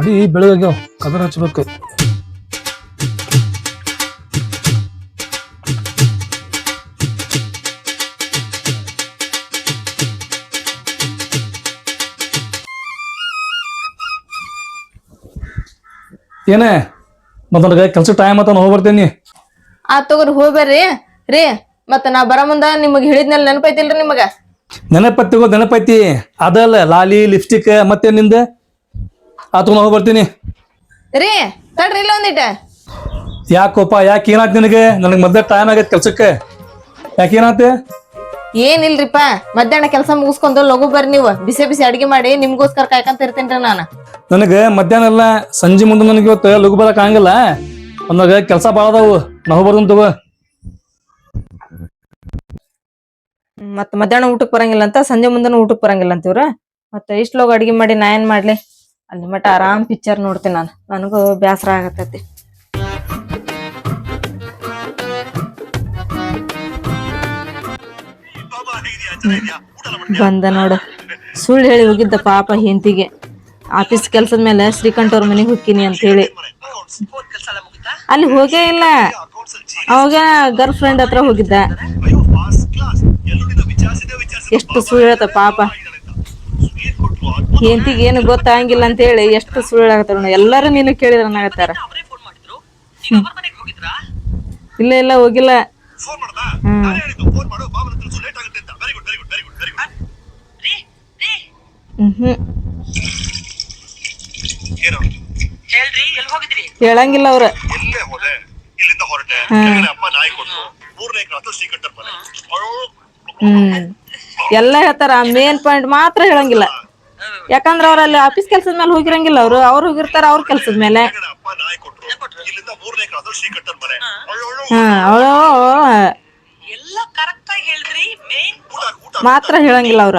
ದಾಡಿ ಬೆಳಗಾಗ್ಯಾವ ಕದರ್ ಹಚ್ಬೇಕು. ಏನೇ ಮೊದಲ ಕೆಲಸ ಟೈಮ್ ಆತ ಹೋಗಿ ಬರ್ತೇನಿ ಆ ತಗೋರಿ ಹೋಗ್ಬೇಡ್ರಿ. ರೀ ಮತ್ತ ನಾ ಬರ ಮುಂದ ನಿಮಗೆ ಹೇಳಿದ್ನಲ್ಲ ನೆನಪೈತಿಲ್ರಿ ನಿಮಗ? ನೆನಪತ್ತಿಗೋ ನೆನಪೈತಿ. ಅದಲ್ಲ ಲಾಲಿ ಲಿಪ್ಸ್ಟಿಕ್ ಮತ್ತೆ ನಿಂದ? ಆ ನಾವು ಹೋಗಿ ಬರ್ತೀನಿ. ರೀ ತಡ್ರಿ ಇಲ್ಲ ಒಂದಿಟ ಯಾಕೋಪ ಯಾಕೆ ಏನಾಯ್ತು ನಿನಗೆ? ನನಗೆ ಮದ್ಯ ಟೈಮ್ ಆಗೈತೆ ಕೆಲ್ಸಕ್ಕೆ. ಯಾಕೆ ಏನಾಯ್ತು? ಏನಿಲ್ರಿಪ್ಪ ಮಧ್ಯಾಹ್ನ ಕೆಲಸ ಮುಗಿಸ್ಕೊಂಡು ಲಘು ಬರ್ರಿ ನೀವು. ಬಿಸಿ ಬಿಸಿ ಅಡಿಗೆ ಮಾಡಿ ನಿಮ್ಗೋಸ್ಕರ ಕಾಯ್ಕೊಂತ ಇರ್ತೀನ್ರಿ ನಾನು. ನನಗೆ ಮಧ್ಯಾಹ್ನ ಎಲ್ಲ ಸಂಜೆ ಮುಂದೆ ನನಗೆ ಇವತ್ತು ಲಘು ಬರಕ್ ಆಗಂಗಿಲ್ಲ ಒಂದಾಗ ಕೆಲಸ ಭಾಳ ಅದಾವು. ನಾವು ಬರ್ದು ಮತ್ತೆ ಮತ್ತ ಮಧ್ಯಾಹ್ನ ಊಟಕ್ಕೆ ಬರಂಗಿಲ್ಲ ಅಂತ ಸಂಜೆ ಮುಂದನ ಊಟಕ್ಕೆ ಬರಂಗಿಲ್ಲ ಅಂತೀವ್ರ ಮತ್ತೆ ಇಷ್ಟು ಲೋಗ ಅಡಿಗೆ ಮಾಡಿ ನಾ ಏನ್ ಮಾಡ್ಲಿ? ಅಲ್ಲಿ ಮಟ್ಟ ಆರಾಮ್ ಪಿಕ್ಚರ್ ನೋಡ್ತೀನಿ ನಾನು. ನನಗೂ ಬೇಸರ ಆಗತ್ತೈತಿ. ಬಂದ ನೋಡು. ಸುಳ್ಳು ಹೇಳಿ ಹೋಗಿದ್ದ ಪಾಪ ಹೆಂತಿಗೆ ಆಫೀಸ್ ಕೆಲ್ಸದ ಮೇಲೆ ಶ್ರೀಕಂಠ ಅವ್ರ ಮನೆಗೆ ಹೋಗ್ತೀನಿ ಅಂತ ಹೇಳಿ ಅಲ್ಲಿ ಹೋಗೇ ಇಲ್ಲ. ಅವಾಗ ಗರ್ಲ್ ಫ್ರೆಂಡ್ ಹತ್ರ ಹೋಗಿದ್ದ. ಎಷ್ಟು ಸುಳ್ಳು ಹೇಳ್ತ ಪಾಪ. ಹೆಂತಿಗೆ ಏನು ಗೊತ್ತಾಗಿಲ್ಲ ಅಂತ ಹೇಳಿ ಎಷ್ಟು ಸುಳ್ಳು ಹೇಳಕತ್ತಾರ ನೋಡಿ. ಎಲ್ಲರೂ ನೀನು ಕೇಳಿದ್ರ ಅನ್ನಕತ್ತಾರ ಇಲ್ಲ ಇಲ್ಲ ಹೋಗಿಲ್ಲ. ಹ್ಮ್. ಹ್ಮ್ ಹೇಳ್ರಿ ಎಲ್ಲಿ ಹೋಗಿದ್ರಿ? ಹೇಳಂಗಿಲ್ಲ ಅವ್ರ. ಎಲ್ಲ ಹೇಳ್ತಾರ ಮೇನ್ ಪಾಯಿಂಟ್ ಮಾತ್ರ ಹೇಳಂಗಿಲ್ಲ. ಯಾಕಂದ್ರ ಅವ್ರ ಅಲ್ಲಿ ಆಫೀಸ್ ಕೆಲ್ಸದ ಮೇಲೆ ಹೋಗಿರಂಗಿಲ್ಲ ಅವ್ರು. ಅವ್ರು ಹೋಗಿರ್ತಾರ ಅವ್ರ ಕೆಲ್ಸದ ಮೇಲೆ. ಹಾ. ಅವಳು ಮಾತ್ರ ಹೇಳಂಗಿಲ್ಲ ಅವ್ರ.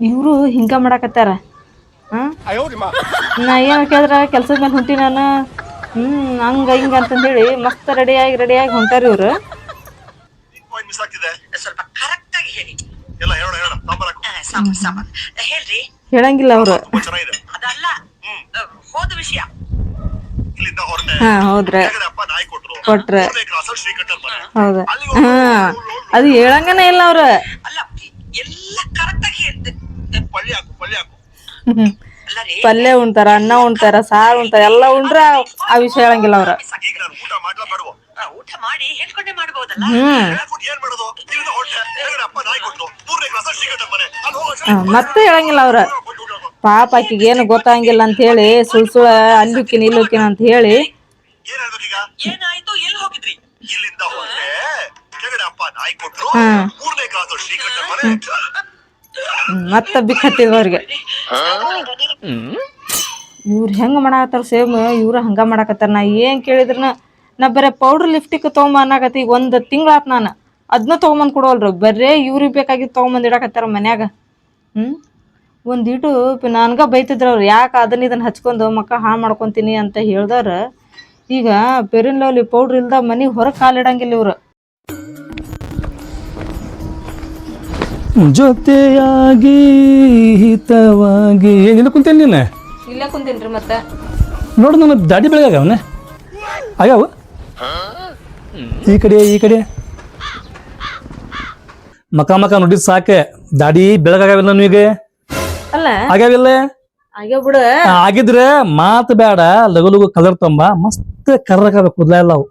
ಇವ್ರು ಹಿಂಗ ಮಾಡಾಕತ್ತಾರ. ಹಾ? ನಾ ಏನ್ ಕೇಳಿದ್ರ ಕೆಲ್ಸದ ಮೇಲೆ ಹೊಂಟಿ ನಾನು. ಹ್ಮ್ ಹಂಗ ಹಿಂಗ ಅಂತಂದೇಳಿ ಮಸ್ತ್ ರೆಡಿಯಾಗಿ ರೆಡಿಯಾಗಿ ಹೊಂಟಾರ ಇವ್ರು. ಸ್ವಲ್ಪ ಕರೆಕ್ಟ್ ಆಗಿ ಹೇಳಿ. ಎಲ್ಲ ಹೇಳೋಣ ಹೇಳೋಣ. ಸಾಂಬಾರ್ ಹಾಕು ಆ, ಸಾಂಬಾರ್ ಸಾಂಬಾರ್ ಹೇಳ್ರಿ. ಹೇಳಂಗಿಲ್ಲ ಅವ್ರು. ತುಂಬಾ ಚೆನ್ನಾಗಿದೆ. ಅದಲ್ಲ ಆ, ಹೋದ ವಿಷಯ. ಇಲ್ಲಿಂದ ಹೊರಟೆ. ಹಾ ಹೌದ್ರ. ಕೆಳಗಡೆ ಅಪ್ಪ ನಾಯಿ ಕೊಟ್ರು. ಕೊಟ್ರ. ಮೂರನೇ ಕ್ಲಾಸ್ ಶ್ರೀಕಂಠರ್ ಮನೆ. ಹೌದ. ಹಾ ಅದು ಹೇಳಂಗನ ಇಲ್ಲ ಅವ್ರ. ಅಲ್ಲ ಎಲ್ಲ ಕರೆಕ್ಟ್ ಆಗಿ ಹೇಳ್ದೆ. ಪಳ್ಳಿ ಹಾಕು ಪಳ್ಳಿ ಹಾಕು. ಅಲ್ಲ ರೀ. ಪಲ್ಯ ಉಣ್ತಾರ ಅನ್ನ ಉಣ್ತಾರ ಸಾರು ಉಣ್ತಾರ ಎಲ್ಲ ಉಂಡ್ರ ಆ ವಿಷಯ ಹೇಳಂಗಿಲ್ಲ ಅವ್ರ. miss ಆಗ್ತಿದೆ. ಈಗ ನಾನು ಊಟ ಮಾಡ್ಲಾ ಬೇಡವೋ ಆ, ಊಟ ಮಾಡಿ ಹೇಳ್ಕೊಂಡೆ ಮಾಡ್ಬೋದಲ್ಲ? ಮತ್ತೆ ಹೇಳಂಗಿಲ್ಲ ಅವ್ರ. ಪಾಪ ಆಕಿಗೆ ಏನು ಗೊತ್ತಾಗಿಲ್ಲ ಅಂತ ಹೇಳಿ ಸುಳ್ ಸುಳ ಅಲ್ಲಿಕಿನ ಇಲ್ಲಿಕಿನ ಅಂತ ಹೇಳಿ. ಮತ್ತ ಬಿಕ್ ಹತ್ತಿದ ಅವ್ರಿಗೆ ಇವ್ರು ಹೆಂಗ ಮಾಡಾಕತ್ತಾರ ಸೇಮ್ ಇವ್ರ ಹಂಗ ಮಾಡಾಕತ್ತಾರ ನಾ ಏನ್ ಕೇಳಿದ್ರನ ನಾ ಬರೀ ಪೌಡರ್ ಲಿಫ್ಟಿಕ್ ತಗೊಂಬ ಅನ್ನಕತ್ತಿ ಈಗ ಒಂದ್ ತಿಂಗಳಾತ್ ನಾನು. ಅದನ್ನ ತೊಗೊಂಬಂದು ಕೊಡೋಲ್ರಿ ಬರೇ ಇವ್ರಿಗೆ ಬೇಕಾಗಿದ್ದು ತೊಗೊಂಬಂದು ಇಡಕತ್ತಾರ ಮನ್ಯಾಗ. ಹ್ಮ್? ಒಂದಿಟ್ಟು ನನ್ಗ ಬೈತಿದ್ರು ಅವ್ರು. ಯಾಕೆ ಅದನ್ನ ಇದನ್ನ ಹಚ್ಕೊಂಡು ಮಕ್ಕ ಹಾಳು ಮಾಡ್ಕೊತೀನಿ ಅಂತ ಹೇಳ್ದವ್ರ. ಈಗ ಪೆರಿನ್ ಲವ್ಲಿ ಪೌಡ್ರ್ ಇಲ್ದ ಮನಿ ಹೊರಗೆ ಕಾಲಿಡಂಗಿಲ್ಲ ಇವ್ರು. ಜೊತೆಯಾಗಿ ಹಿತವಾಗಿ. ಏನಿಲ್ಲ ಕುಂತೇನೆ ನೀನು? ಇಲ್ಲೇ ಕುಂತೀನ್ರಿ ಮತ್ತೆ. ನೋಡು ನನ್ನ ದಾಡಿ ಬೆಳಗಾಗವನೆ ಆಗ್ಯಾವ? ಈ ಕಡೆ ಈ ಕಡೆ. ಮಕ ಮಕ ನೋಡಿದ್ ಸಾಕೆ. ದಾಡಿ ಬೆಳಗಾಗಲ್ಲ ನೀಗೆ ಅಲ್ಲ. ಆಗ್ಯಾವಿಲ್ಲ? ಆಗ್ಯಾವ ಬಿಡು. ಆಗಿದ್ರೆ ಮಾತು ಬೇಡ ಲಗು ಲಗು ಕಲರ್ ತಂಬ ಮಸ್ತ್ ಕರ್ರಕಾಗಬೇಕು ಕೂದಲ ಎಲ್ಲ ಅವು.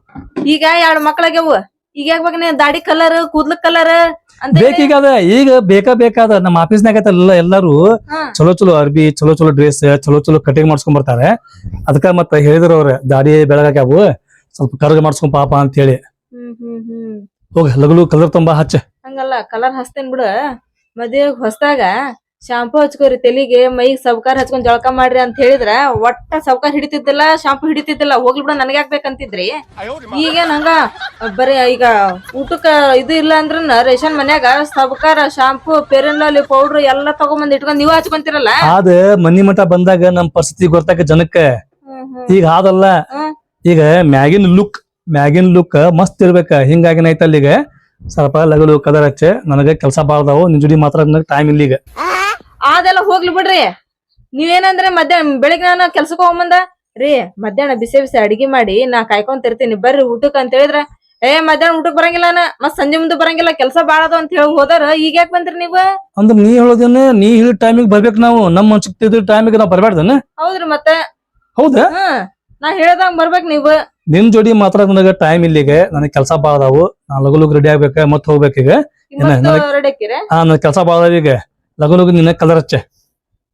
ಈಗ ಎರಡು ಮಕ್ಳಾಗ್ಯಾವ? ಈಗ ದಾಡಿ ಕಲರ್ ಕೂದ್ಲ ಕಲರ್ ಅಂತ ಬೇಕೀಗ ಅದ. ಈಗ ಬೇಕಾ ಬೇಕಾದ ನಮ್ಮ ಆಫೀಸ್ನಾಗ ಎಲ್ಲ ಎಲ್ಲರೂ ಚಲೋ ಚಲೋ ಅರ್ಬಿ ಚಲೋ ಚಲೋ ಡ್ರೆಸ್ ಚಲೋ ಚಲೋ ಕಟಿಂಗ್ ಮಾಡ್ಸ್ಕೊಂಡ್ ಬರ್ತಾರೆ. ಅದಕ್ಕ ಮತ್ತ ಹೇಳಿದ್ರು ಅವ್ರ ದಾಡಿ ಬೆಳಗಾಗ್ಯಾವು ಸ್ವಲ್ಪ ಕರ್ಗ ಮಾಡ್ಸ್ಕೊಂಡ್ ಪಾಪ ಅಂತ ಹೇಳಿ ಹೋಗ ಲಗಲು ಕಲರ್ ತುಂಬಾ ಹಚ್ಚ. ಹಂಗಲ್ಲ ಕಲರ್ ಹಚ್ತೇನ್ ಬಿಡು. ಮದ್ವೆ ಹೊಸದಾಗ ಶಾಂಪೂ ಹಚ್ಕೋರಿ ತಲೆಗೆ ಮೈಗ್ ಸವ್ಕಾರ ಹಚ್ಕೊಂಡ್ ಜಳಕ ಮಾಡ್ರಿ ಅಂತ ಹೇಳಿದ್ರ ಒಟ್ಟ ಸವ್ಕಾರ ಹಿಡಿತಿದ್ದಿಲ್ಲ ಶಾಂಪೂ ಹಿಡಿತಿದ್ದಿಲ್ಲ ಹೋಗ್ಲಿ ಬಿಡ ನನಗೆ ಹಾಕ್ಬೇಕಂತಿದ್ರಿ ಈಗೇನ್ ಹಂಗ? ಬರೀ ಈಗ ಊಟಕ್ಕ ಇದು ಇಲ್ಲ ಅಂದ್ರ ರೇಷನ್ ಮನ್ಯಾಗ ಸಬ್ಕಾರ ಶಾಂಪೂ ಪೇರನ್ ಪೌಡರ್ ಎಲ್ಲಾ ತಗೊಂಬಂದ್ ಇಟ್ಕೊಂಡ್ ನೀವ್ ಹಚ್ಕೊಂತಿರಲ್ಲ? ಅದ ಮನಿ ಮಠ ಬಂದಾಗ ನಮ್ ಪರಿಸ್ಥಿತಿ ಗೊತ್ತಾಗ ಜನಕ್ಕ. ಈಗ ಹಾದಲ್ಲ ಈಗ ಮ್ಯಾಗಿನ್ ಲುಕ್ ಮ್ಯಾಗಿನ್ ಲುಕ್ ಮಸ್ತ್ ಇರ್ಬೇಕ. ಹಿಂಗಾಗಿನ ಐತಲ್ಲಿಗ ಈಗ ಸ್ವಲ್ಪ ಲಗಲು ಕದರ್ ಹಚ್ಚೆ ನನಗೆ ಕೆಲಸ ಬಾರ್ದಾವು. ನಿನ್ ಜೋಡಿ ಮಾತ್ರ ಟೈಮ್ ಇಲ್ಲ ಈಗ. ಅದೆಲ್ಲ ಹೋಗ್ಲಿ ಬಿಡ್ರಿ. ನೀವೇನಂದ್ರೆ ಮಧ್ಯಾಹ್ನ ಬೆಳಿಗ್ಗೆ ನಾನು ಕೆಲ್ಸಕ್ಕೆ ಹೋಗ್ಬಂದ ರೀ ಮಧ್ಯಾಹ್ನ ಬಿಸಿ ಬಿಸಿ ಅಡಿಗೆ ಮಾಡಿ ನಾ ಕಾಯ್ಕೊಂತಿರ್ತೀನಿ ಬರ್ರಿ ಊಟಕ್ಕೆ ಅಂತ ಹೇಳಿದ್ರ ಏ ಮಧ್ಯಾಹ್ನ ಊಟಕ್ಕೆ ಬರಂಗಿಲ್ಲ ನಾ. ಮತ್ ಸಂಜೆ ಮುಂದೆ ಬರಂಗಿಲ್ಲ. ಕೆಲಸ ಬಾಳ ಅದಾವ ಅಂತ ಹೇಳಿ ಹೋದಾರ ಈಗ ಯಾಕೆ ಬಂದ್ರಿ ನೀವು? ಅಂದ್ರೆ ನೀ ಹೇಳೋದೇನೆ ನೀ ಹೇಳಿದ ಟೈಮಿಗೆ ಬರ್ಬೇಕು ನಾವು. ನಮ್ಮ ಮನ್ಸಿಗೆ ಟೈಮಿಗೆ ನಾವು ಬರ್ಬಾರ್ದನ ಹೌದ್ರಿ ಮತ್ತೆ. ಹೌದಾ? ನಾ ಹೇಳ್ದಂಗ್ ಬರ್ಬೇಕು ನೀವು. ನಿನ್ ಜೋಡಿ ಮಾತ್ರ ನನಗೆ ಟೈಮ್ ಇಲ್ಲಿಗೆ. ನನಗೆ ಕೆಲಸ ಬಾಳ ಅದಾವು. ನಾ ಲಗು ಲಗು ರೆಡಿ ಆಗ್ಬೇಕ ಮತ್ತೆ ಹೋಗ್ಬೇಕೀಗ ಈಗ. ನನ್ ಕೆಲಸ ಬಾಳ ಅದಾವ ಈಗ. ಲಗು ಲಗು ನಿನ್ನ ಕಲರ್ ಹಚ್ಚೆ.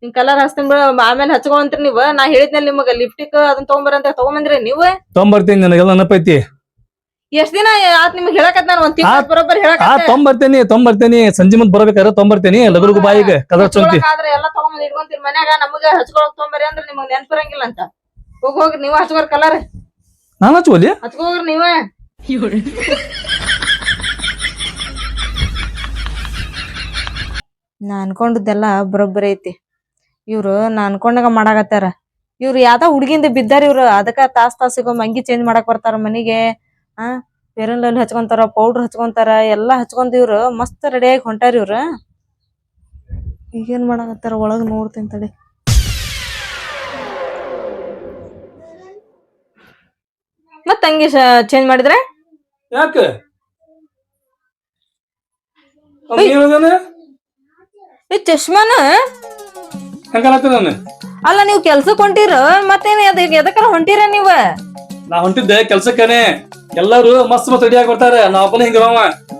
ನಿಮ್ ಕಲರ್ ಹಚ್ತೀನಿ ಆಮೇಲೆ ಹಚ್ಕೊಂತ್ರಿ ನೀವ್. ನಾ ಹೇಳಿದ್ನಲ್ಲ ನಿಮಗ ಲಿಪ್ಟಿಕ್ ಅದನ್ನ ತಗೊಂಬರ ಅಂತ ತಗೊಂಬಂದ್ರಿ ನೀವ್. ತೊಂಬರ್ತೀನಿ ನನಗೆಲ್ಲ ನೆನಪೈತಿ. ಎಷ್ಟ್ ದಿನ ಆತ್ ನಿಮ್ಗೆ ಹೇಳಕತ್ ನಾನು ಒಂದ್ ತಿಂಗಳ ಬರೋಬ್ಬರ್ ಆ ಹೇಳಕತ್ತೆ ತೊಂಬರ್ತೀನಿ ತೊಂಬರ್ತೀನಿ ಸಂಜೆ ಮುಂದ್ ಬರ್ಬೇಕಾದ್ರೆ ತೊಂಬರ್ತೀನಿ ಲಗು ಲಗು ಬಾಯಿಗೆ ಕಲರ್ ಚೊಂತಿ ಆದ್ರೆ ಎಲ್ಲ ತಗೊಂಬಂದ್ ಇಟ್ಕೊಂತೀರಿ ಮನ್ಯಾಗ. ನಮಗ ಹಚ್ಕೊಳಕ್ ತೊಗೊಂಬರಿ ಅಂದ್ರೆ ನಿಮಗ್ ನೆನ್ಪಿರಂಗಿಲ್ಲ ಅಂತ. ಹೋಗಿ ಹೋಗ್ರಿ ನೀವ ಹಚ್ಕೊಳ್ ಕಲರ್ ನಾನು ಹಚ್ಚುವಲ್ಲಿ ಹಚ್ಕೋಗ್ರಿ ನೀವ? ನಾ ಅನ್ಕೊಂಡಿದ್ದೆಲ್ಲ ಬರೋಬ್ಬರಿ ಐತಿ. ಇವ್ರು ನಾ ಅನ್ಕೊಂಡಾಗ ಮಾಡಾಕತ್ತಾರ. ಇವ್ರು ಯಾವ್ದೋ ಹುಡುಗಿಂದ ಬಿದ್ದಾರ ಇವ್ರು ಅದಕ್ಕ ತಾಸ್ ತಾಸಿಗೋ ಮಂಗಿ ಚೇಂಜ್ ಮಾಡಕ್ ಬರ್ತಾರ ಮನಿಗೆ. ಆ ಫೇರನ್ ಲಲ್ಲಿ ಹಚ್ಕೊಂತಾರ ಪೌಡರ್ ಹಚ್ಕೊಂತಾರ ಎಲ್ಲಾ ಹಚ್ಕೊಂತ ಇವ್ರು ಮಸ್ತ್ ರೆಡಿಯಾಗಿ ಹೊಂಟಾರ ಇವ್ರು. ಈಗೇನ್ ಮಾಡಾಕತ್ತಾರ ಒಳಗ್ ನೋಡ್ತೀನಿ ತಡಿ. ಮತ್ತ ಅಂಗಿ ಚೇಂಜ್ ಮಾಡಿದ್ರೆ? ಯಾಕೆ? ಈ ಚಶ್ಮಾನ? ಅಲ್ಲ ನೀವು ಕೆಲ್ಸಕ್ ಹೊಂಟಿರ ಮತ್ತೇನ್ ಎದಕ್ ಎದಕ್ಕಾರ ಹೊಂಟಿರ ನೀವ? ನಾ ಹೊಂಟಿದ್ದೆ ಕೆಲ್ಸಕ್ಕನೆ. ಎಲ್ಲಾರು ಮಸ್ತ್ ಮಸ್ತ್ ರೆಡಿ ಆಗಿ ಬರ್ತಾರೆ. ನಾ ಒಬ್ಬನೇ ಹಿಂಗ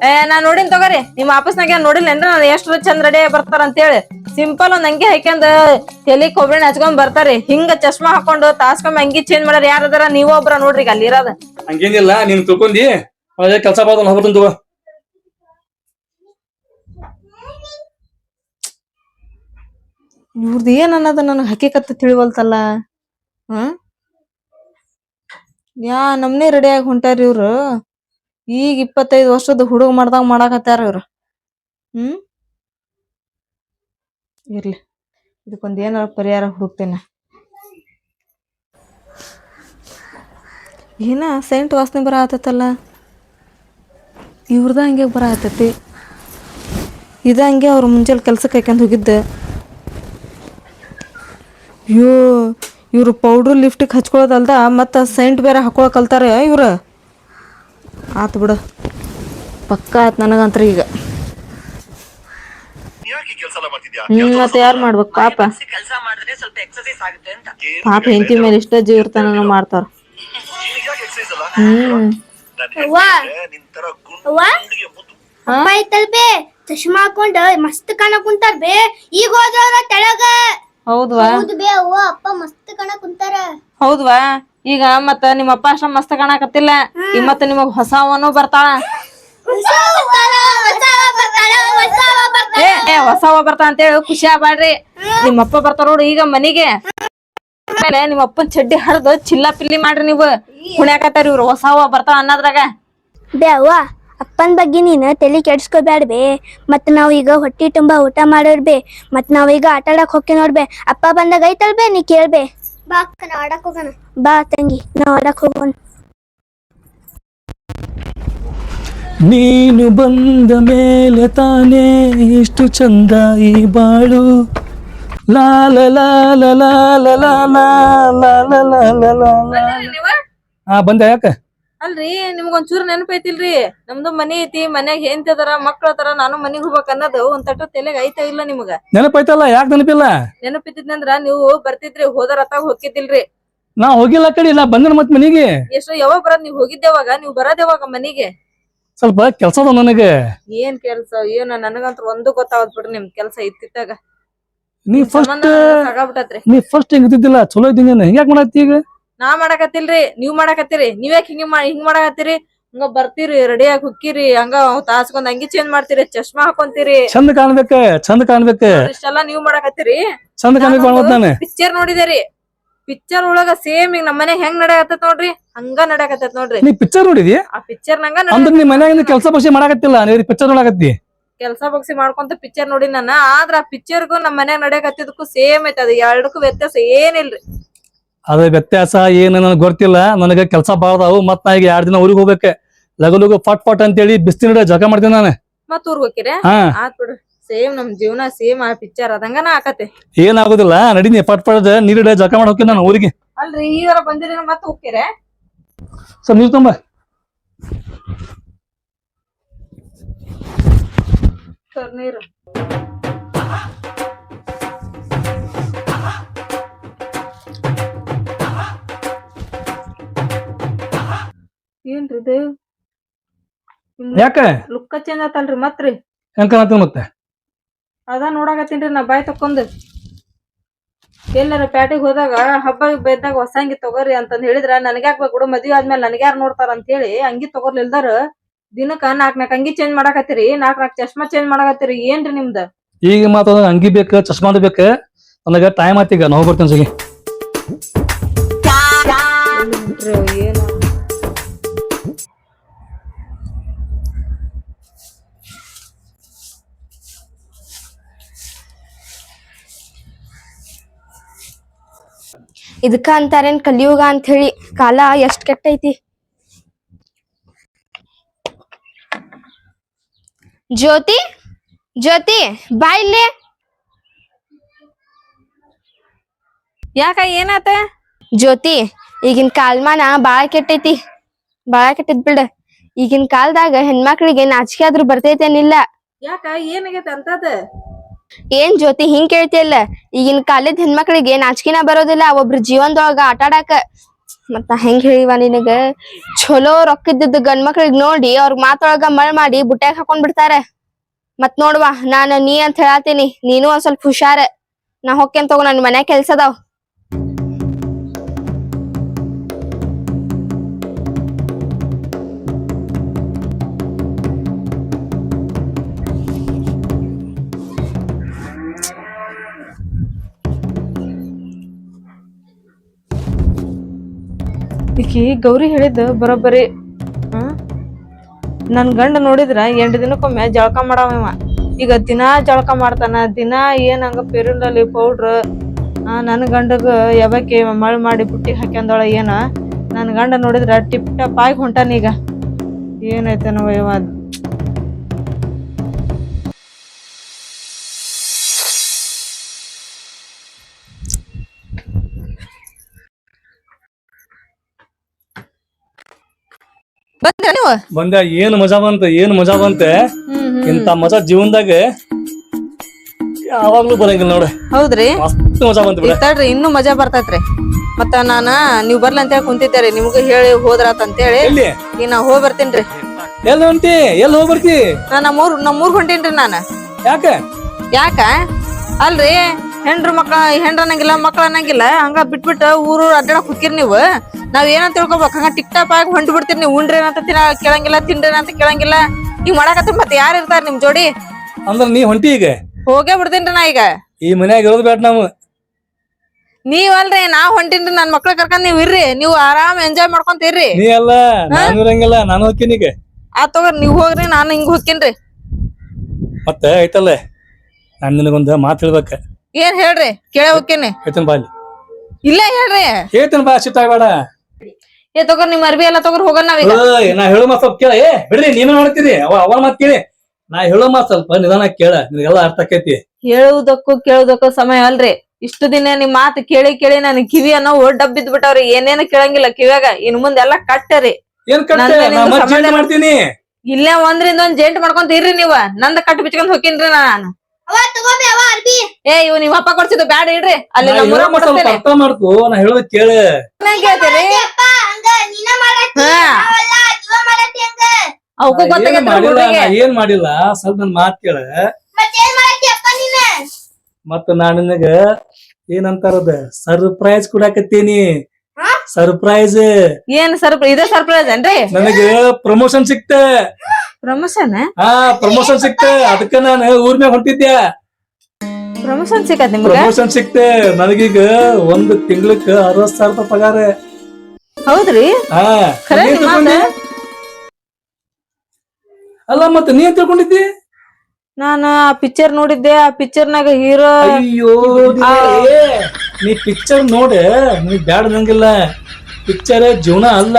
ಏ ನಾ ನೋಡಿನ್ ತಗೋರಿ. ನಿಮ್ ಆಫೀಸ್ನಾಗ ನೋಡಿಲ್ಲ ಏನ್ರ ನಾನು ಎಷ್ಟು ಚಂದ ರೆಡಿ ಬರ್ತಾರ ಅಂತೇಳಿ. ಸಿಂಪಲ್ ಒಂದ್ ಅಂಗಿ ಹಾಕ್ಯಂದ ತಲೆ ಕೊಬ್ಬರಿ ಹಚ್ಕೊಂಡ್ ಬರ್ತಾರಿ. ಹಿಂಗ ಚಶ್ಮಾ ಹಾಕೊಂಡು ತಾಸ್ಕೊಂಡ್ ಅಂಗಿ ಚೇಂಜ್ ಮಾಡ್ಯಾರ ಯಾರದಾರ ನೀವ ಒಬ್ರ ನೋಡ್ರಿ ಈಗ ಅಲ್ಲಿ ಇರೋದ ಹಂಗೇನಿಲ್ಲ ನೀನ್ ತಿಳ್ಕೊಂಡಿ ಅದೇ ಕೆಲಸ ಬಾದ ಹೋಗ್ಬರ್ತಂತ ತಗೋ. ಇವ್ರದ್ದು ಏನನ್ನೋದು ನನಗೆ ಹಕ್ಕಿಕತ್ತ ತಿಳಿವಲ್ತಲ್ಲ. ಹ್ಮ್? ಯಾ ನಮ್ನೆ ರೆಡಿ ಆಗಿ ಹೊಂಟಾರ ಇವ್ರು. ಈಗ ಇಪ್ಪತ್ತೈದು ವರ್ಷದ ಹುಡುಗ ಮಾಡ್ದಾಗ ಮಾಡಾಕತ್ತಾರ ಇವ್ರು. ಹ್ಮ್? ಇರ್ಲಿ. ಇದಕ್ಕೊಂದ್ ಏನಾರ ಪರಿಹಾರ ಹುಡುಕ್ತೇನೆ. ಏನ ಸೆಂಟ್ ವಾಸನೆ ಬರ ಆತತ್ತಲ್ಲ? ಇವ್ರದ ಹಂಗೆ ಬರ ಆತತಿ. ಇದ ಹಂಗೆ ಅವ್ರು ಮುಂಜಾನೆ ಕೆಲ್ಸಕ್ಕೆ ಹಾಕ್ಯಂಡ್ ಹೋಗಿದ್ದೆ. ಅಯ್ಯೋ ಇವ್ರು ಪೌಡ್ರ್ ಲಿಫ್ಟಿಗೆ ಹಚ್ಕೊಳ್ಳೋದಲ್ದ ಮತ್ತು ಸೆಂಟ್ ಬೇರೆ ಹಾಕೊಳಕ್ ಕಲ್ತಾರೆ ಇವ್ರು? ಆತು ಬಿಡು. ಪಕ್ಕ ಆಯ್ತು ನನಗಂತ್ರ ಈಗ. ಹ್ಮ್ ಮತ್ತೆ ಯಾರು ಮಾಡ್ಬೇಕು? ಪಾಪ. ಕೆಲಸ ಮಾಡಿದ್ರೆ ಸ್ವಲ್ಪ ಎಕ್ಸರ್ಸೈಸ್ ಆಗುತ್ತೆ ಅಂತ. ಪಾಪ ಹೆಂಡತಿ ಮೇಲೆ ಇಷ್ಟ ಜೀವಿರ್ತಾನ ಮಾಡ್ತಾರ ಹ್ಮ್. ಚಶ್ಮಾ ಹಾಕೊಂಡ ಮಸ್ತ್ ಕಾಣ ಕುಂತಾರ ಬೇ? ಈಗ ಹೋದ್ರ ತೆಳಗ. ಹೌದ್ವಾ? ಹೌದು ಬೇ ಅವ್ವ ಅಪ್ಪ ಮಸ್ತ್ ಕಣ ಕುಂತಾರ. ಹೌದ್ವಾ? ಈಗ ಮತ್ತ ನಿಮ್ಮ ಅಪ್ಪ ಅಷ್ಟ ಮಸ್ತ್ ಕಾಣಕತ್ತಿಲ್ಲ. ಈಗ ಮತ್ತ ನಿಮಗ್ ಹೊಸವನು ಬರ್ತಾಳ. ಏ ಏ ಹೊಸವ ಬರ್ತಾ ಅಂತೇಳಿ ಖುಷಿ ಆಗ್ಬ್ಯಾಡ್ರಿ. ನಿಮ್ಮ ಅಪ್ಪ ಬರ್ತಾರ ನೋಡು ಈಗ ಮನಿಗೆ. ಆಮೇಲೆ ನಿಮ್ಮ ಅಪ್ಪನ್ ಚಡ್ಡಿ ಹರಿದು ಚಿಲ್ಲಾ ಪಿಲ್ಲಿ ಮಾಡ್ರಿ ನೀವು. ಕುಣ್ಯಾಕತ್ತಾರ ಇವ್ರು ಹೊಸವ ಬರ್ತಾವ ಅನ್ನೋದ್ರಾಗ. ಬೇ ಅವ್ವ ಅಪ್ಪನ ಬಗ್ಗೆ ನೀನು ತಲೆ ಕೆಡ್ಸ್ಕೊಬ್ಯಾಡ ಬೇ ನಾವು ನಾವ್ ಈಗ ಹೊಟ್ಟಿ ತುಂಬಾ ಊಟ ಮಾಡೋರ್ ಬೇ ನಾವು ನಾವ್ ಈಗ ಆಟ ಆಡಕ್ಕೆ ಹೋಗಿ ನೋಡ್ಬೆ ಅಪ್ಪ ಬಂದಾಗ ಐತಲ್ ಬೇ ನೀ ಕೇಳ್ಬೇ ಬಾ ಅಕ್ಕ ನಾವ್ ಆಡಕ್ ಹೋಗೋಣ ಬಾ ತಂಗಿ ನಾ ಆಡಕ್ಕೆ ಹೋಗೋಣ ನೀನು ಬಂದ ಮೇಲೆ ತಾನೇ ಎಷ್ಟು ಚಂದ ಈ ಬಾಳು ಲಾಲ ಲಾಲ ಲಾಲ ಲಾಲ ಲಾಲ ಲಾಲ ಲಾಲ ಹಾ ಬಂದ ಯಾಕ ಅಲ್ರಿ ನಿಮ್ಗ್ ಒಂಚೂರ್ ನೆನಪ್ ನೆನಪೈತಿಲ್ರಿ ನಮ್ದು ಮನಿ ಐತಿ ಮನ್ಯಾಗ ಹೆಂಡತಿ ಅದಾರ ಮಕ್ಳ ಅದಾರ ನಾನು ಮನಿಗ್ ಹೋಗ್ಬೇಕ ಅನ್ನೋದು ಒಂದ್ ತಟ್ಟು ತಲೆಗ್ ಐತ ಇಲ್ಲ ನಿಮ್ಗ? ನೆನಪೈತಲ್ಲ ಯಾಕೆ ನೆನಪಿಲ್ಲ? ನೆನಪಿದ್ದಂದ್ರ ನೀವು ಬರ್ತಿದ್ರಿ ಹೋದರ ಅತ್ತಾಗ ಹೋಗಿದ್ದಿಲ್ರಿ ನಾ ಹೋಗಿಲ್ಲ ಕಡಿ ನಾ ಬಂದ್ರ ಮತ್ ಮನಿಗೆ. ಎಷ್ಟು ಯಾವಾಗ ಬರೋದ್ ನೀವ್ ಹೋಗಿದ್ದೇವಾಗ? ನೀವ್ ಬರೋದೇವಾಗ ಮನಿಗೆ? ಸ್ವಲ್ಪ ಕೆಲಸ ಅದ ನನಗೆ. ಏನ್ ಕೆಲ್ಸ ಏನ ನನಗಂತ್ರ ಒಂದು ಗೊತ್ತಾಗದ್ ಬಿಡ್ರಿ ನಿಮ್ ಕೆಲ್ಸ ಇತ್ತಿತ್ತಾಗ. ನೀ ಫಸ್ಟ್ ಸಾಕಾಗ್ಬಿಟ್ಟತ್ರಿ ನೀ ಫಸ್ಟ್ ಹೆಂಗ್ ಇದ್ದಿದ್ದಿಲ್ಲ? ಚಲೋ ಇದ್ದೀನಿ ಹೆಂಗ್ ಹಿಂಗ್ಯಾಕ್ ಮಾಡತ್ತಿ ಈಗ? ನಾ ಮಾಡಾಕತ್ತಿಲ್ರಿ ನೀವ್ ಮಾಡಕತ್ತೀರಿ ನೀವ್ಯಾಕ್ ಹಿಂಗ ಮಾ ಹಿಂಗ್ ಮಾಡಕತ್ತೀರಿ? ಹಂಗ ಬರ್ತೀರಿ ರೆಡಿಯಾಗಿ ಹುಕ್ಕಿರಿ ಹಂಗ ತಾಸ್ಕೊಂಡ್ ಅಂಗಿ ಚೇಂಜ್ ಮಾಡ್ತೀರಿ ಚಶ್ಮಾ ಹಾಕೊಂತೀರಿ. ಚಂದ ಕಾಣ್ಬೇಕ ಚಂದ ಕಾಣ್ಬೇಕ. ಇಷ್ಟೆಲ್ಲಾ ನೀವ್ ಮಾಡಾಕತ್ತೀರಿ. ಚಂದ ಕಾಣ್ಬೇಕು ಮಾಡ್ಬೇಕ್ ನಾನು ಪಿಕ್ಚರ್ ನೋಡಿದೇರಿ. ಪಿಕ್ಚರ್ ಒಳಗ ಸೇಮ್ ಈಗ ನಮ್ಮನೆ ಹೆಂಗ್ ನಡೆಯಕತ್ತೈತ್ ನೋಡ್ರಿ? ಹಂಗ ನಡೆಯಕತ್ತೈತ್ ನೋಡ್ರಿ. ನೀ ಪಿಕ್ಚರ್ ನೋಡಿದಿ? ಆ ಪಿಕ್ಚರ್ ನಂಗ ಅಂದ್ರೆ ನಿಮ್ ಮನ್ಯಾಗಿಂದ ಕೆಲಸ ಪಕ್ಷಿ ಮಾಡಕತ್ತಿಲ್ಲ ನೀ ಪಿಕ್ಚರ್ ನೋಡಕತ್ತಿ? ಕೆಲಸ ಬಗ್ಸಿ ಮಾಡ್ಕೊಂತ ಪಿಕ್ಚರ್ ನೋಡಿ ನಾನು ಆದ್ರ ಆ ಪಿಕ್ಚರ್ಗೂ ನಮ್ಮ ಮನ್ಯಾಗ ನಡೆಯಕತ್ತಿದಕ್ಕೂ ಸೇಮ್ ಐತೆ ಅದು ಎರಡಕ್ಕೂ ವ್ಯತ್ಯಾಸ ಏನಿಲ್ರಿ. ಅದ ವ್ಯತ್ಯಾಸ ಏನು ನನಗೆ ಗೊತ್ತಿಲ್ಲ. ನನಗೆ ಕೆಲಸ ಬಾಳದಾವು ಮತ್ ನಾ ಈಗ ಎರಡ್ ದಿನ ಊರಿಗೆ ಹೋಗ್ಬೇಕು. ಲಗು ಲಗು ಫಟ್ ಫಟ್ ಅಂತೇಳಿ ಬಿಸ್ತಿನ ಜಗ ಮಾಡ್ತೀನಿ ನಾನು. ಮತ್ ಊರ್ ಹೋಗಿರಿ ಹಾ. ಆತ್ ಸೇಮ್ ನಮ್ ಜೀವನ ಸೇಮ್ ಆ ಪಿಕ್ಚರ್ ಅದಂಗನ ಆಕತೆ. ಏನಾಗೋದಿಲ್ಲ. ನಡೀನಿ ಪಟ್ ಪಡೆದ ನೀರಿಡ ಜಗ ಮಾಡಿ ಹೋಗ್ತೀನಿ ನಾನು ಊರಿಗೆ. ಅಲ್ರಿ ಈಗಾರ ಬಂದಿರಿ ಮತ್ತೆ ಹೋಗ್ತೀರ ಸರ್ ನೀರು ತುಂಬ. ಸರ್ ನೀರು. ಏನ್ರಿ ಇದು ಯಾಕೆ? ಲುಕ್ಕ ಚೇಂಜ್ ಆತಲ್ರಿ ಮತ್ರಿ. ಹೆಂಗ್ ಕಾಣತ್ತೀನಿ ಮತ್ತೆ? ಅದ ನೋಡಾಕತ್ತೀನ್ರಿ ನಾ ಬಾಯ್ ತಕೊಂಡ್ ಎಲ್ಲಾರ ಪ್ಯಾಟಿಗೆ ಹೋದಾಗ ಹಬ್ಬ ಬೈದಾಗ ಹೊಸ ಅಂಗಿ ತಗೋರಿ ಅಂತಂದ್ ಹೇಳಿದ್ರ ಯಾಕ ಬೇಕು ಮದ್ವಿ ಆದ್ಮೇಲೆ ಯಾರು ನೋಡ್ತಾರ ಅಂತ ಹೇಳಿ ಅಂಗಿ ತಗೋರ್ಲಿಲ್ದಾರ ದಿನಕ್ಕ ನಾಕ್ ನಾಕ್ ಅಂಗಿ ಚೇಂಜ್ ಮಾಡಾಕತ್ತೀರಿ ನಾಕ್ ನಾಕ್ ಚಶ್ಮಾ ಚೇಂಜ್ ಮಾಡಾಕತ್ತೀರಿ ಏನ್ರಿ ನಿಮ್ದ? ಈಗ ಮಾತ್ರ ಅಂಗಿ ಬೇಕ ಚಶ್ಮಾ ಬೇಕ ನನಗೆ ಟೈಮ್ ಆಯ್ತು ಈಗ ನಾವು ಬರ್ತೀನಿ ಸಿಗಿ ಇದಕ್ಕ ಅಂತಾರೇನ್ ಕಲಿಯುಗ ಅಂತ ಹೇಳಿ ಕಾಲ ಎಷ್ಟ್ ಕೆಟ್ಟೈತಿ? ಜ್ಯೋತಿ ಜ್ಯೋತಿ ಬಾ ಇಲ್ಲೇ. ಯಾಕ ಏನಾತ? ಜ್ಯೋತಿ ಈಗಿನ ಕಾಲಮಾನ ಬಾಳ ಕೆಟ್ಟೈತಿ. ಬಾಳ ಕೆಟ್ಟದ್ ಬಿಡ. ಈಗಿನ ಕಾಲದಾಗ ಹೆಣ್ಮಕ್ಳಿಗೆ ನಾಚಿಕೆ ಆದ್ರೂ ಬರ್ತೈತೇನಿಲ್ಲ. ಯಾಕ ಏನಾಗೈತೆ ಅಂತದ? ಏನ್ ಜ್ಯೋತಿ ಹಿಂಗ್ ಕೇಳ್ತಿಯಲ್ಲ? ಈಗಿನ ಕಾಲದ ಹೆಣ್ಮಕ್ಳಿಗೆ ನಾಚಿಕೆನ ಬರೋದಿಲ್ಲ, ಒಬ್ರ ಜೀವನದೊಳಗ ಆಟ ಆಡಾಕ ಮತ್ತ ಹೆಂಗ್ ಹೇಳಿವ ನಿನಗ? ಚಲೋ ರೊಕ್ಕದ್ದ ಗಂಡ್ ಮಕ್ಳಿಗ್ ನೋಡಿ ಅವ್ರ ಮಾತೊಳಗ ಮಳ್ ಮಾಡಿ ಬುಟ್ಯಾಗ ಹಾಕೊಂಡ್ ಬಿಡ್ತಾರ. ಮತ್ ನೋಡ್ವಾ, ನಾನ್ ನೀ ಅಂತ ಹೇಳಾತೀನಿ, ನೀನು ಒಂದ್ ಸ್ವಲ್ಪ ಹುಷಾರ. ನಾ ಹೊಕ್ಕೇನ್ ತಗೋ, ನನ್ ಮನ್ಯಾಗ ಕೆಲ್ಸ ಈಕಿ ಗೌರಿ ಹೇಳಿದ್ದು ಬರೋಬ್ಬರಿ ಹ್ಮ್ ನನ್ ಗಂಡ ನೋಡಿದ್ರ ಎಂಟು ದಿನಕ್ಕೊಮ್ಮೆ ಜಳಕ ಮಾಡವ ಈಗ ದಿನಾ ಜಳಕ ಮಾಡ್ತಾನ, ದಿನಾ ಏನ್ ಹಂಗ ಪೆರುಂಡಲ್ಲಿ ಪೌಡ್ರ್ ನನ್ನ ನನ್ ಗಂಡಗ ಯಾವಕ್ಕೆ ಮಳ್ ಮಾಡಿ ಬುಟ್ಟಿಗೆ ಹಾಕ್ಯಂದೊಳ ಏನ? ನನ್ನ ಗಂಡ ನೋಡಿದ್ರ ಟಿಪ್ ಟಪ್ ಆಗಿ ಹೊಂಟಾನೀಗ ಈಗ. ಏನೈತೆ ಬಂದ್ರ ನೀವು? ಬಂದ. ಏನ್ ಮಜಾ ಬಂತ? ಏನ್ ಮಜಾ ಬಂತೆ? ಇಂತ ಮಜಾ ಜೀವನದಾಗ ಯಾವಾಗ್ಲೂ ಬರಂಗಿಲ್ಲ ನೋಡ. ಹೌದ್ರಿ? ಮಸ್ತ್ ಮಜಾ ಬಂತ ಬಿಡ. ತಡ್ರಿ ಇನ್ನೂ ಮಜಾ ಬರ್ತೈತ್ರಿ. ಮತ್ತ ನಾನ ನೀವ್ ಬರ್ಲಿ ಅಂತ ಹೇಳಿ ಕುಂತಿದ್ದೇರಿ ನಿಮ್ಗ ಹೇಳಿ ಹೋದ್ರಾತ ಅಂತೇಳಿ ಎಲ್ಲಿ? ಈಗ ನಾ ಹೋಗಿ ಬರ್ತೀನ್ರಿ ಎಲ್ಲಿ ಹೊಂಟಿ? ಎಲ್ಲಿ ಹೋಗಿ ಬರ್ತಿ? ನಾ ನಮ್ಮೂರ್ ನಮ್ಮೂರ್ ಹೊಂಟೇನ್ರಿ ನಾನ. ಯಾಕ? ಯಾಕ? ಅಲ್ರಿ ಹೆಂಡ್ರು ಮಕ್ಳ ಹೆಂಡ್ರ ಅನ್ನಂಗಿಲ್ಲ ಮಕ್ಳ ಅನ್ನಂಗಿಲ್ಲ. ಹಂಗ ಬಿಟ್ಬಿಟ್ಟು ಊರು ಅಡ್ಡಾಡಕ್ ಹೋಗಿರ್ ನೀವು. ನಾವ್ ಏನಂತ ತಿಳ್ಕೊಬೇಕು? ಹಂಗ ಟಿಕ್ ಟಾಪ್ ಆಗಿ ಹೊಂಟು ಬಿಡ್ತೀರಿ ನೀವು. ಉಂಡ್ರಿ ಅಂತ ತಿನ್ನ ಕೇಳಂಗಿಲ್ಲ ತಿಂಡ್ರಿ ಅಂತ ಕೇಳಂಗಿಲ್ಲ. ನೀವ್ ಮಾಡಾಕತ್ತ ಮತ್ತೆ ಯಾರು ಇರ್ತಾರ ನಿಮ್ ಜೋಡಿ? ಅಂದ್ರ ನೀ ಹೊಂಟಿ ಈಗ. ಹೋಗೇ ಬಿಡ್ತೀನಿ ನಾ ಈಗ. ಈ ಮನ್ಯಾಗ ಇರೋದು ಬೇಡ ನಾವು. ನೀವಲ್ರಿ ನಾ ಹೊಂಟಿನ್ರಿ ನನ್ ಮಕ್ಳ ಕರ್ಕೊಂಡ್ ನೀವ್ ಇರ್ರಿ. ನೀವು ಆರಾಮ್ ಎಂಜಾಯ್ ಮಾಡ್ಕೊಂತ ಇರ್ರಿ ನೀ ಅಲ್ಲ ನಾನು ಇರಂಗಿಲ್ಲ ನಾನು ಹೋಗ್ತೀನಿ ಈಗ. ಆ ತಗೋರಿ ನೀವ್ ಹೋಗ್ರಿ ನಾನು ಹಿಂಗ್ ಹೋಗ್ತೀನ್ರಿ ಮತ್ತೆ ಐತಲ್ಲ ನಾನು ನಿನಗೊಂದು ಮಾತು ಹೇಳ್ಬೇಕ. ಏನ್ ಹೇಳ್ರಿ? ಕೇಳ ಹೋಗ್ತೇನೆ. ಹೇಳ್ತೀನಿ ಬಾ ಅಲ್ಲಿ. ಇಲ್ಲೇ ಹೇಳ್ರಿ. ಹೇಳ್ತೀನಿ ಬಾ ಸಿಟ್ಟ ಬೇಡ ಏ ತಗೋರ್ ನಿಮ್ ಅರ್ಬಿ ಎಲ್ಲ ತಗೋರ್ ಹೋಗೋಣ ನಾವೀಗ. ಏಯ್, ನಾ ಹೇಳೋ ಮಾತು ಸ್ವಲ್ಪ ಕೇಳ. ಏ ಬಿಡ್ರಿ ನೀನು ನೋಡ್ತೀರಿ ಅವ ಅವನ ಮಾತ್ ಕೇಳಿ. ನಾ ಹೇಳೋ ಮಾತು ಸ್ವಲ್ಪ ನಿಧಾನ ಕೇಳ ನಿನಗೆಲ್ಲ ಅರ್ಥ ಆಕೈತಿ. ಹೇಳುವುದಕ್ಕೂ ಕೇಳುವುದಕ್ಕೂ ಸಮಯ ಅಲ್ರಿ. ಇಷ್ಟು ದಿನ ನಿಮ್ ಮಾತು ಕೇಳಿ ಕೇಳಿ ನನ್ ಕಿವಿ ಅನ್ನೋ ಡಬ್ ಬಿದ್ ಬಿಟ್ಟವ್ರಿ ಏನೇನು ಕೇಳಂಗಿಲ್ಲ ಕಿವ್ಯಾಗ ಇನ್ ಮುಂದೆಲ್ಲ ಕಟ್ಟರಿ. ಏನ್ ಕಟ್ಟ? ನಂದು ನಾ ನಿಂದು ಮತ್ತೆ ಸಂಬಂಧ change ಮಾಡ್ತೀನಿ. ಇಲ್ಲೇ ಒಂದ್ರಿಂದ ಒಂದ್ ಜೇಂಟ್ ಮಾಡ್ಕೊಂತ ಇರ್ರಿ ನೀವ. ನಂದ ಕಟ್ ಬಿಚ್ಕೊಂಡ್ ಹೋಗಿನ್ರಿ ನಾನು. ಏ ಇವ್ ನಿಮ್ ಅಪ್ಪ ಕೊಡ್ಸಿದ್ದು ಬ್ಯಾಡ ಇಡ್ರಿ. ಅಲ್ಲಿ ನಾ ನಮ್ಮೂರ ಹೇಳೋ ಮಾತ್ ಸ್ವಲ್ಪ ಕೊಡ್ತೇನೆ ಅರ್ಥ ಮಾಡ್ಕೋ ನಾ ಹೇಳೋದ್ ಕೇಳ. ನಂಗ್ ಕೇಳ್ತೀರಿ ಹಾ ಅವಕ್ಕೂ ಏನ್ ಮಾಡಿಲ್ಲ ಗೊತ್ತಾಗೈತೆ ನಾ ಏನ್ ಮಾಡಿಲ್ಲ ಸ್ವಲ್ಪ ನನ್ ಮಾತ್ ಕೇಳ. ಮತ್ತ ನಾ ನಿನಗ ಏನಂತಾರದ? ಸರ್ಪ್ರೈಸ್ ಕೊಡಾಕತ್ತೀನಿ. ಸರ್ಪ್ರೈಸ್ ಏನ್ ಸರ್ಪ್ರೈಸ್ ಇದೇ ಸರ್ಪ್ರೈಸ್ ಏನ್ರಿ? ನನಗ ಪ್ರಮೋಷನ್ ಸಿಕ್ತ. ಪ್ರಮೋಷನ್ ಹಾ ಪ್ರಮೋಷನ್ ಸಿಕ್ತ. ಅದಕ್ಕ ನಾನು ಊರ್ ಮ್ಯಾಗ ಹೊಂಟಿದ್ದೆ ಪ್ರಮೋಷನ್ ಸಿಕ್ಕ ನಿಮ್ಗ? ಪ್ರಮೋಷನ್ ಸಿಕ್ತ. ನನಗೀಗ ಒಂದ್ ತಿಂಗ್ಳಕ್ಕ ಅರವತ್ ಸಾವಿರ ರೂಪಾಯಿ ಪಗಾರ. ಹೌದ್ರಿ? ಹಾ ಖರೆ ನೀನ್ ತಿಳ್ಕೊಂಡಿ? ಅಲ್ಲ ಮತ್ತೆ ನೀನ್ ತಿಳ್ಕೊಂಡಿದ್ದಿ ನಾನ ಆ ಪಿಕ್ಚರ್ ನೋಡಿದ್ದೆ ಆ ಪಿಕ್ಚರ್ನಾಗ ಹೀರೋ ಅಯ್ಯೋ ದೇವ್ರೇ, ನೀ ಪಿಕ್ಚರ್ ನೋಡಿ ನೀ ಬ್ಯಾಡ ನಂಗಿಲ್ಲ ಪಿಕ್ಚರ್ ಜೀವನ ಅಲ್ಲ.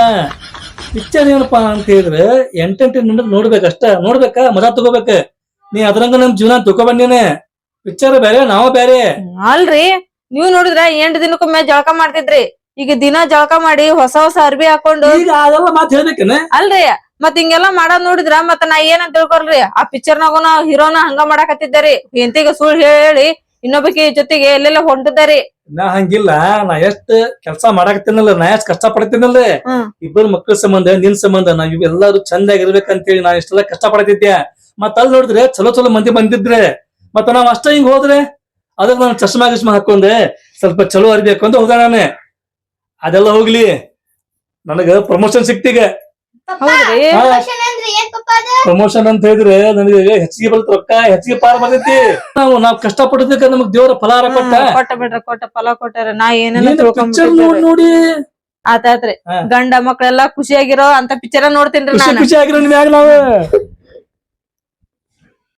ಪಿಕ್ಚರ್ ಏನಪ್ಪಾ ಅಂತ ಹೇಳಿದ್ರೆ ಎಂಟೆಂಟು ನಿಮಿಷ ನೋಡ್ಬೇಕಷ್ಟ ನೋಡ್ಬೇಕಾ? ಮಜಾ ತಗೋಬೇಕ. ನೀ ಅದ್ರಂಗ ನಮ್ ಜೀವನ ತಗೋಬಂದೇನೆ ಪಿಕ್ಚರ್ ಬೇರೆ ನಾವ ಬೇರೆ. ಅಲ್ರಿ. ನೀವ್ ನೋಡಿದ್ರ ಎಂಟ್ ದಿನಕ್ಕೊಮ್ಮೆ ಜಳಕ ಮಾಡ್ತಿದ್ರಿ. ಈಗ ದಿನ ಜಳಕ ಮಾಡಿ ಹೊಸ ಹೊಸ ಅರ್ಬಿ ಹಾಕೊಂಡು ಈಗ ಅದೆಲ್ಲ ಮಾತ್ ಹೇಳ್ಬೇಕೇನೆ? ಅಲ್ರಿ ಮತ್ ಹಿಂಗೆಲ್ಲಾ ಮಾಡೋದ್ ನೋಡಿದ್ರ ಮತ್ತ ನಾ ಏನಂತ ತಿಳ್ಕೊಲ್ರಿ ಆ ಪಿಕ್ಚರ್ ನಾಗು ನಾವ್ ಹೀರೋನ ಹಂಗ ಮಾಡಾಕತ್ತಿದ್ದಾರಿ ಎಂತಿಗ ಸುಳ್ಳು ಹೇಳಿ ಇನ್ನೊಬ್ಬಕಿ ಜೊತೆಗೆ ಎಲ್ಲೆಲ್ಲ ಹೊಂಟಿದ್ದಾರಿ ನಾ ಹಂಗಿಲ್ಲ ನಾ ಎಷ್ಟ್ ಕೆಲ್ಸ ಮಾಡಾಕತ್ತೀನಲ್ಲ ನಾ ಎಷ್ಟ್ ಕಷ್ಟ ಪಡ್ತೀನಲ್ಲ ಹ್ಮ್. ಇಬ್ಬರು ಮಕ್ಕಳ ಸಂಬಂಧ ನಿನ್ ಸಂಬಂಧ ನಾವ್ ಇವೆಲ್ಲಾರು ಚಂದಾಗಿರ್ಬೇಕಂತೇಳಿ ನಾ ಇಷ್ಟೆಲ್ಲ ಕಷ್ಟ ಪಡ್ತಿದ್ದೆ ಮತ್ತ ಅಲ್ಲಿ ನೋಡಿದ್ರೆ ಚಲೋ ಚಲೋ ಮಂದಿ ಬಂದಿದ್ರೆ. ಮತ್ತ ನಾವ್ ಅಷ್ಟ ಹಿಂಗ್ ಹೋದ್ರೆ ಅದಕ್ಕೆ ನಾನು ಚಶ್ಮಾ ಗಿಶ್ಮಾ ಹಾಕೊಂಡೆ. ಸ್ವಲ್ಪ ಚಲೋ ಅರಿಬೇಕು ಅಂತ ಹೋದ ನಾನೇ. ಅದೆಲ್ಲ ಹೋಗ್ಲಿ. ನನಗ ಪ್ರಮೋಷನ್ ಸಿಕ್ತೀಗ. ಹೌದ್ರಿ? ಪ್ರಮೋಷನ್ ಅಂತ ಹೇಳಿದ್ರೆ ನನಗೆ ಹೆಚ್ಚಿಗೆ ಬರುತ್ತೆ ರೊಕ್ಕ ಹೆಚ್ಚಿಗೆ ಪಾರ ಬರ್ತೈತಿ. ನಾವು ನಾವ್ ಕಷ್ಟ ಪಡೋದಕ್ಕೆ ನಮಗ್ ದೇವರ ಫಲಾರ ಕೊಟ್ಟ. ಕೊಟ್ಟ ಬಿಡ್ರ ಕೊಟ್ಟ ಫಲ ಕೊಟ್ಟಾರ. ನಾ ಏನೇನ ಪಿಕ್ಚರ್ ನೋಡಿ ನೋಡಿ. ಆತಾತ್ರಿ. ಗಂಡ ಮಕ್ಳೆಲ್ಲಾ ಖುಷಿಯಾಗಿರೋ ಅಂತ ಪಿಕ್ಚರ್ ನೋಡ್ತೇನ್ರಿ ಖುಷಿ ನಾನು. ಖುಷಿ ಆಗಿರೋ ಮ್ಯಾಗ ನಾವು.